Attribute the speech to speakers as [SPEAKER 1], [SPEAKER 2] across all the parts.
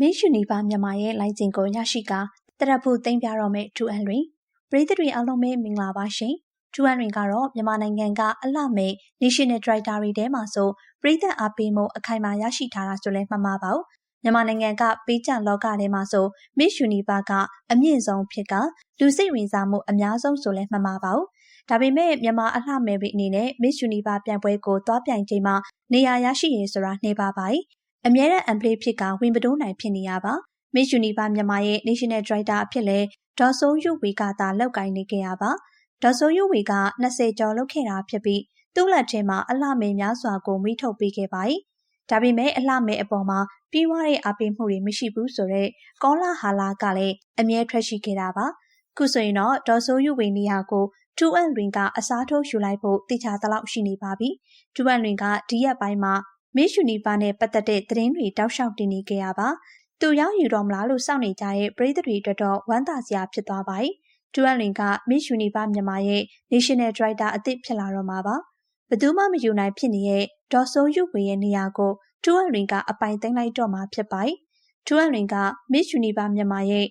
[SPEAKER 1] Miss Universe မြန်မာရဲ့လိုင်စင်ကိုရရှိကာတရဖူသိမ်းပြတော့မဲ့ထူအန်တွင်ပရိသတ်တွေအားလုံးပဲမင်္ဂလာပါရှင်။ထူအန်တွင်ကတော့မြန်မာနိုင်ငံကအလှမဲ့ National Director တွေထဲမှာဆိုပရိသတ်အားပေးမှုအခိုင်အမာရရှိထားတာဆိုလဲမှတ်မှာပါ။မြန်မာနိုင်ငံကပေးကြလောကထဲမှာဆို Miss Universe ကအမြင့်ဆုံးဖြစ်ကလူစိတ်ဝင်စားမှုအများဆုံးဆိုလဲမှတ်မှာပါ။ဒါပေမဲ့မြန်မာအလှမဲ့တွေအနေနဲ့ Miss Universe ပြိုင်ပွဲကိုသွားပြိုင်ချိန်မှာနေရာရရှိရေးဆိုတာနှေးပါပါ။ အမြဲတမ်းအန်ပလေးဖြစ်ကဝင်ပတိုးနိုင်ဖြစ်နေရပါ Miss Universe မြန်မာရဲ့ National Director အဖြစ်လဲဒေါ်ဆိုးယူဝေကသာလောက်ကိုင်းနေခဲ့ရပါဒေါ်ဆိုးယူဝေက20ကျော်လောက်ခဲ့တာဖြစ်ပြီးသူ့လက်ထဲမှာအလှမဲများစွာကိုမိထုတ်ပေးခဲ့ပါဒါပေမဲ့အလှမဲအပေါ်မှာပြီးွားတဲ့အပေးမှုတွေမရှိဘူးဆိုတော့ကောလာဟာလာကလည်းအမြဲထွက်ရှိခဲ့တာပါခုဆိုရင်တော့ဒေါ်ဆိုးယူဝေနေရာကိုတူအန်ရင်ကအစားထိုးယူလိုက်ဖို့တိကျသလောက်ရှိနေပါပြီ။တူအန်ရင်ကဒီရက်ပိုင်းမှာ မစ်ယူနီပါနဲ့ပတ်သက်တဲ့သတင်းတွေတောက်လျှောက်တင်နေကြရပါ။သူရောက်ယူတော့မလားလို့စောင့်နေကြတဲ့ပရိသတ်တွေအတွက်တော့ဝမ်းသာစရာဖြစ်သွားပါတယ်။ဒူအန်လင်ကမစ်ယူနီပါမြန်မာရဲ့ National Director အသစ်ဖြစ်လာတော့မှာပါ။ဘယ်သူမှမယူနိုင်ဖြစ်နေတဲ့ဒေါ်ဆိုးယူဝေရဲ့နေရာကိုဒူအန်လင်ကအပိုင်သိမ်းလိုက်တော့မှာဖြစ်ပါတယ်။ဒူအန်လင်ကမစ်ယူနီပါမြန်မာရဲ့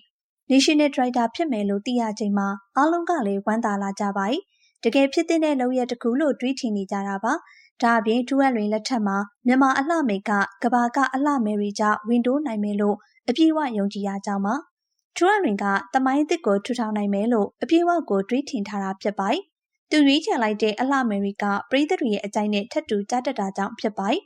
[SPEAKER 1] National Director ဖြစ်မယ်လို့သိရချိန်မှာအားလုံးကလည်းဝမ်းသာလာကြပါတယ်။ တကယ်ဖြစ်တဲ့လုပ်ရတစ်ခုလို့တွေးထင်နေကြတာပါ။ဒါအပြင်ဒူအပ်လွင်လက်ထက်မှာမြန်မာအလှမေကကဘာကအလှမယ်ရီကြဝင်တိုးနိုင်မယ်လို့အပြည့်အဝယုံကြည်ရကြောင်းပါဒူအပ်လွင်ကတမိုင်းအစ်စ်ကိုထူထောင်နိုင်မယ်လို့အပြည့်အဝကိုတွေးထင်ထားတာဖြစ်ပါတယ်သူရွေးချယ်လိုက်တဲ့အလှမယ်ရီကပရိသတ်တွေရဲ့အကြိုက်နဲ့ထပ်တူကြားတက်တာကြောင့်ဖြစ်ပါတယ်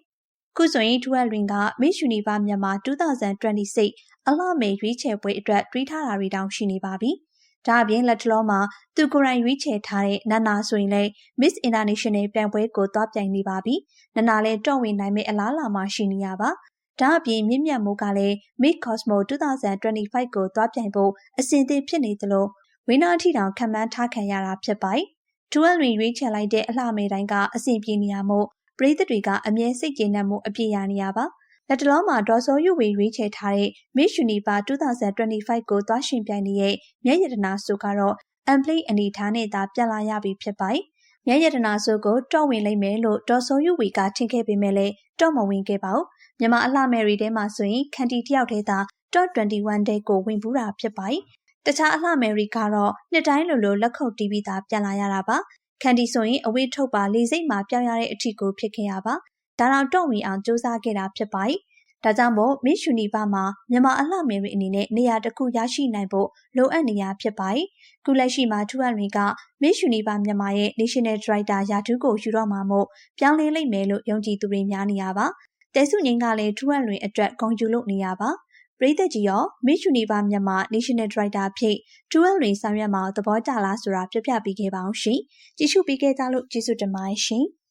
[SPEAKER 1] ခုဆိုရင်ဒူအပ်လွင်က Miss Universe မြန်မာ2026အလှမယ်ရွေးချယ်ပွဲအတွက်တွေးထားတာတွေတောင်ရှိနေပါပြီ။ ဒါအပြင်လက်တလုံးမှာသူကိုယ်တိုင်ရွေးချယ်ထားတဲ့နာနာဆိုရင်လည်း Miss International ပြိုင်ပွဲကိုသွားပြိုင်နေပါပြီ။နာနာလည်းတော့ဝင်နိုင်မယ့်အလားအလာမှာရှိနေရပါ။ဒါအပြင်မြင့်မြတ်မိုးကလည်း Miss Cosmo 2025ကိုသွားပြိုင်ဖို့အစဉ်အသင့်ဖြစ်နေသလိုဝင်းနာအထိတောင်ခံမှန်းထားခံရတာဖြစ်ပါတယ်။ဒူအယ်တွင်ရွေးချယ်လိုက်တဲ့အလှမဲတိုင်းကအစဉ်ပြေနေရမို့ပရိသတ်တွေကအမြဲစိတ်ကျေနပ်မှုအပြည့်ရနေရပါ။ လက်တလုံးမှာဒေါ်စောယူဝေရွေးချယ်ထားတဲ့ Miss Universe 2025ကိုသွားရှင်ပြိုင်နေတဲ့မြတ်ရတနာဆိုကတော့အမ်ပလိအနေထားနဲ့သာပြန်လာရပြီဖြစ်ပါတယ်။မြတ်ရတနာဆိုကိုတော့ဝင်လိမ့်မယ်လို့ဒေါ်စောယူဝေကထင်ခဲ့ပေမဲ့လည်းတော့မဝင်ခဲ့ပါဘူး။မြန်မာအလှမယ်ရီထဲမှာဆိုရင်ခန်တီတယောက်တည်းသာ Top 21တဲကိုဝင်ဘူးတာဖြစ်ပါတယ်။တခြားအလှမယ်ရီကတော့နှစ်တိုင်းလိုလိုလက်ခုပ်တီးပြီးသားပြန်လာရတာပါ။ခန်တီဆိုရင်အဝေးထုတ်ပါလေစိတ်မှာပြောင်းရတဲ့အထီကိုဖြစ်ခဲ့ရပါ ဒါတော့တော့ဝင်အောင်စူးစမ်းခဲ့တာဖြစ်ပါတယ်။ဒါကြောင့်မို့ Miss Universe မှာမြန်မာအလှမယ်တွေအနေနဲ့နေရာတစ်ခုရရှိနိုင်ဖို့လိုအပ်နေရဖြစ်ပါတယ်။ခုလက်ရှိမှာထူအန်တွေက Miss Universe မြန်မာရဲ့ National Director ရာထူးကိုယူတော့မှာမို့ပြောင်းလဲလိမ့်မယ်လို့ယုံကြည်သူတွေများနေရပါ။တဲစုငင်းကလည်းထူအန်တွေအတွက်ဂုဏ်ယူလို့နေရပါ။ပရိသတ်ကြီးရော Miss Universe မြန်မာ National Director ဖြစ်ထူအန်တွေဆောင်ရွက်မှာသဘောကျလားဆိုတာပြပြပေးခဲ့ပါအောင်ရှင်။ကြည့်ရှုပေးခဲ့ကြလို့ကျေးဇူးတင်ပါတယ်ရှင်။